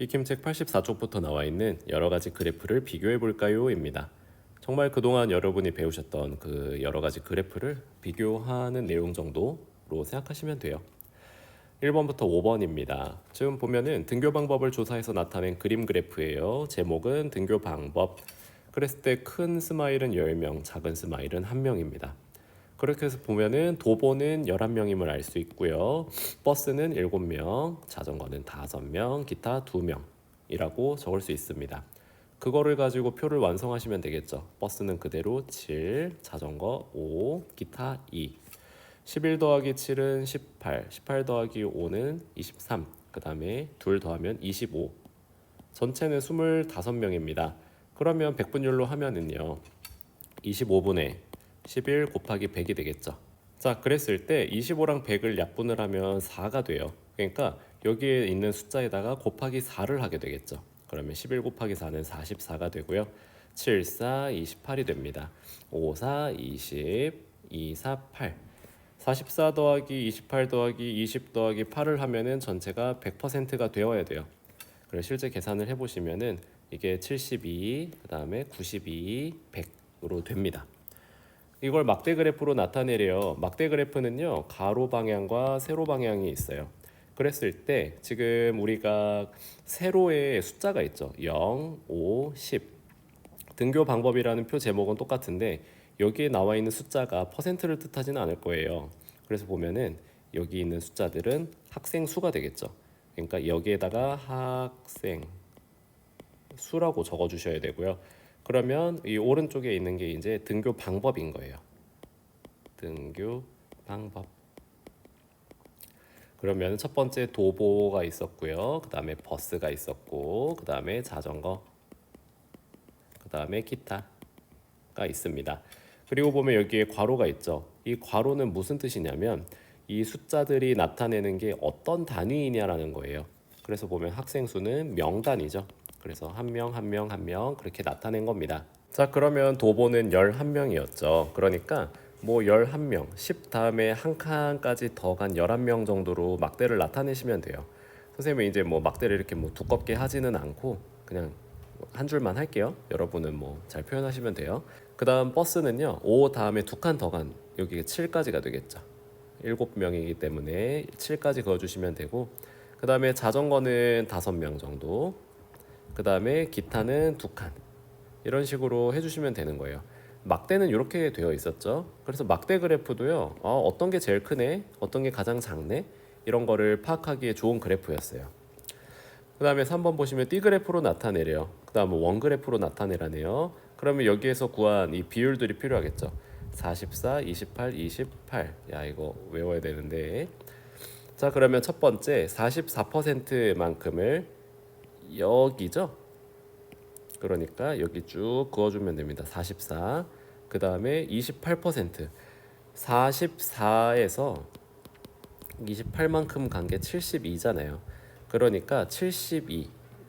익힘책 84쪽부터 나와 있는 여러 가지 그래프를 비교해 볼까요?입니다. 정말 그동안 여러분이 배우셨던 그 여러 가지 그래프를 비교하는 내용 정도로 생각하시면 돼요. 1번부터 5번입니다. 지금 보면은 등교 방법을 조사해서 나타낸 그림 그래프예요. 제목은 등교 방법. 그랬을 때 큰 스마일은 10명, 작은 스마일은 1명입니다. 그렇게 해서 보면은 도보는 11명임을 알 수 있고요. 버스는 7명, 자전거는 5명, 기타 2명이라고 적을 수 있습니다. 그거를 가지고 표를 완성하시면 되겠죠. 버스는 그대로 7, 자전거 5, 기타 2. 11 더하기 7은 18, 18 더하기 5는 23, 그 다음에 둘 더하면 25. 전체는 25명입니다. 그러면 백분율로 하면은요. 25분의 11 곱하기 100이 되겠죠. 자, 그랬을 때 25랑 100을 약분을 하면 4가 돼요. 그러니까 여기에 있는 숫자에다가 곱하기 4를 하게 되겠죠. 그러면 11 곱하기 4는 44가 되고요. 7, 4, 28이 됩니다. 5, 4, 20, 2, 4, 8. 44 더하기 28 더하기 20 더하기 8을 하면은 전체가 100%가 되어야 돼요. 그래서 실제 계산을 해보시면은 이게 72, 그 다음에 92, 100으로 됩니다. 이걸 막대 그래프로 나타내래요. 막대 그래프는요 가로 방향과 세로 방향이 있어요. 그랬을 때 지금 우리가 세로에 숫자가 있죠. 0, 5, 10. 등교 방법이라는 표 제목은 똑같은데 여기에 나와 있는 숫자가 퍼센트를 뜻하지는 않을 거예요. 그래서 보면은 여기 있는 숫자들은 학생 수가 되겠죠. 그러니까 여기에다가 학생 수라고 적어 주셔야 되고요. 그러면 이 오른쪽에 있는 게 이제 등교 방법인 거예요. 등교 방법. 그러면 첫 번째 도보가 있었고요. 그 다음에 버스가 있었고, 그 다음에 자전거, 그 다음에 기타가 있습니다. 그리고 보면 여기에 괄호가 있죠. 이 괄호는 무슨 뜻이냐면 이 숫자들이 나타내는 게 어떤 단위이냐라는 거예요. 그래서 보면 학생 수는 명단이죠. 그래서 한 명, 한 명, 한 명 그렇게 나타낸 겁니다. 자, 그러면 도보는 11명이었죠. 그러니까 뭐 11명, 10 다음에 한 칸까지 더 간 11명 정도로 막대를 나타내시면 돼요. 선생님은 이제 뭐 막대를 이렇게 뭐 두껍게 하지는 않고 그냥 한 줄만 할게요. 여러분은 뭐 잘 표현하시면 돼요. 그 다음 버스는요, 5 다음에 두 칸 더 간 여기 7까지가 되겠죠. 7명이기 때문에 7까지 그어 주시면 되고, 그 다음에 자전거는 5명 정도, 그 다음에 기타는 두 칸. 이런 식으로 해주시면 되는 거예요. 막대는 이렇게 되어 있었죠. 그래서 막대 그래프도요, 어, 어떤 게 제일 크네, 어떤 게 가장 작네, 이런 거를 파악하기에 좋은 그래프였어요. 그 다음에 3번 보시면 띠 그래프로 나타내래요. 그 다음 원 그래프로 나타내라네요. 그러면 여기에서 구한 이 비율들이 필요하겠죠. 44, 28, 28. 야 이거 외워야 되는데. 자 그러면 첫 번째 44%만큼을 여기죠. 그러니까 여기 쭉 그어주면 됩니다. 44. 그 다음에 28%. 44에서 28만큼 간 게 72잖아요. 그러니까 72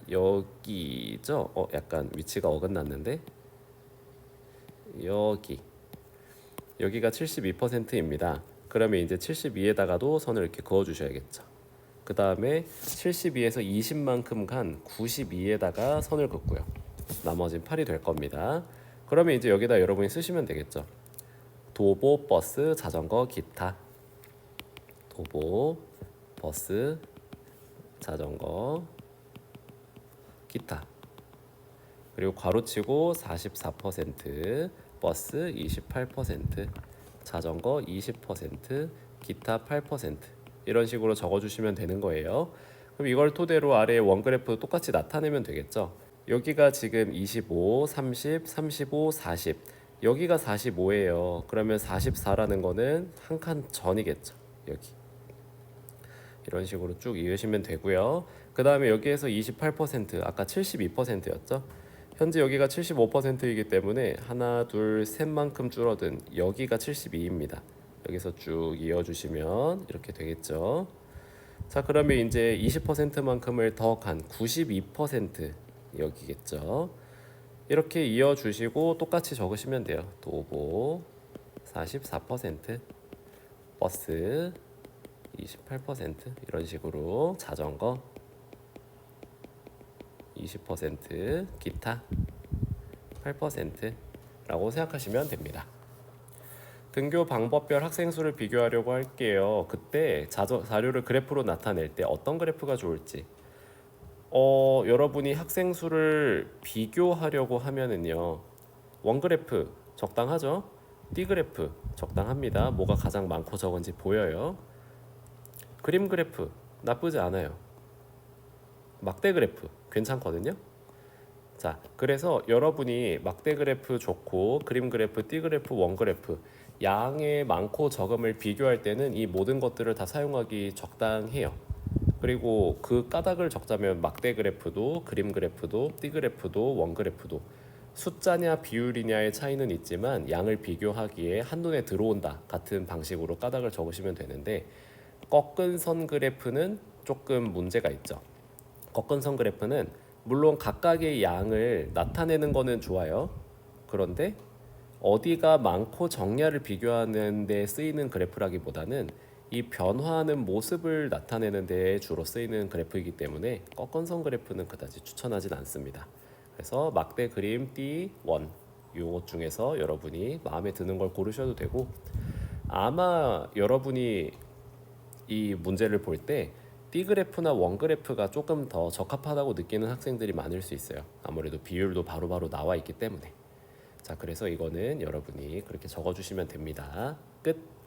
여기죠. 어 약간 위치가 어긋났는데 여기 여기가 72%입니다. 그러면 이제 72에다가도 선을 이렇게 그어 주셔야겠죠. 그 다음에 72에서 20만큼 간 92에다가 선을 긋고요. 나머지는 8이 될 겁니다. 그러면 이제 여기다 여러분이 쓰시면 되겠죠. 도보, 버스, 자전거, 기타. 도보, 버스, 자전거, 기타. 그리고 괄호치고 44%, 버스 28%, 자전거 20%, 기타 8% 이런 식으로 적어주시면 되는 거예요. 그럼 이걸 토대로 아래 원그래프 똑같이 나타내면 되겠죠. 여기가 지금 25, 30, 35, 40. 여기가 45예요. 그러면 44라는 거는 한 칸 전이겠죠. 여기. 이런 식으로 쭉 이으시면 되고요. 그 다음에 여기에서 28% 아까 72%였죠. 현재 여기가 75%이기 때문에 하나, 둘, 셋만큼 줄어든 여기가 72입니다. 여기서 쭉 이어주시면 이렇게 되겠죠. 자 그러면 이제 20%만큼을 더 간 92% 여기겠죠. 이렇게 이어주시고 똑같이 적으시면 돼요. 도보 44%, 버스 28% 이런 식으로 자전거 20% 기타 8%라고 생각하시면 됩니다. 등교 방법별 학생 수를 비교하려고 할게요. 그때 자저, 자료를 그래프로 나타낼 때 어떤 그래프가 좋을지. 어, 여러분이 학생 수를 비교하려고 하면은요. 원 그래프 적당하죠? 띠 그래프 적당합니다. 뭐가 가장 많고 적은지 보여요. 그림 그래프 나쁘지 않아요. 막대 그래프 괜찮거든요. 자, 그래서 여러분이 막대 그래프 좋고 그림 그래프, 띠 그래프, 원 그래프 양의 많고 적음을 비교할 때는 이 모든 것들을 다 사용하기 적당해요. 그리고 그 까닭을 적자면 막대 그래프도 그림 그래프도 띠 그래프도 원 그래프도 숫자냐 비율이냐의 차이는 있지만 양을 비교하기에 한눈에 들어온다 같은 방식으로 까닭을 적으시면 되는데 꺾은 선 그래프는 조금 문제가 있죠. 꺾은 선 그래프는 물론 각각의 양을 나타내는 거는 좋아요. 그런데 어디가 많고 정야를 비교하는 데 쓰이는 그래프라기보다는 이 변화하는 모습을 나타내는 데 주로 쓰이는 그래프이기 때문에 꺾은 선 그래프는 그다지 추천하진 않습니다. 그래서 막대 그림 띠원 요것 중에서 여러분이 마음에 드는 걸 고르셔도 되고 아마 여러분이 이 문제를 볼때 띠그래프나 원그래프가 조금 더 적합하다고 느끼는 학생들이 많을 수 있어요. 아무래도 비율도 바로바로 나와 있기 때문에. 자, 그래서 이거는 여러분이 그렇게 적어주시면 됩니다. 끝.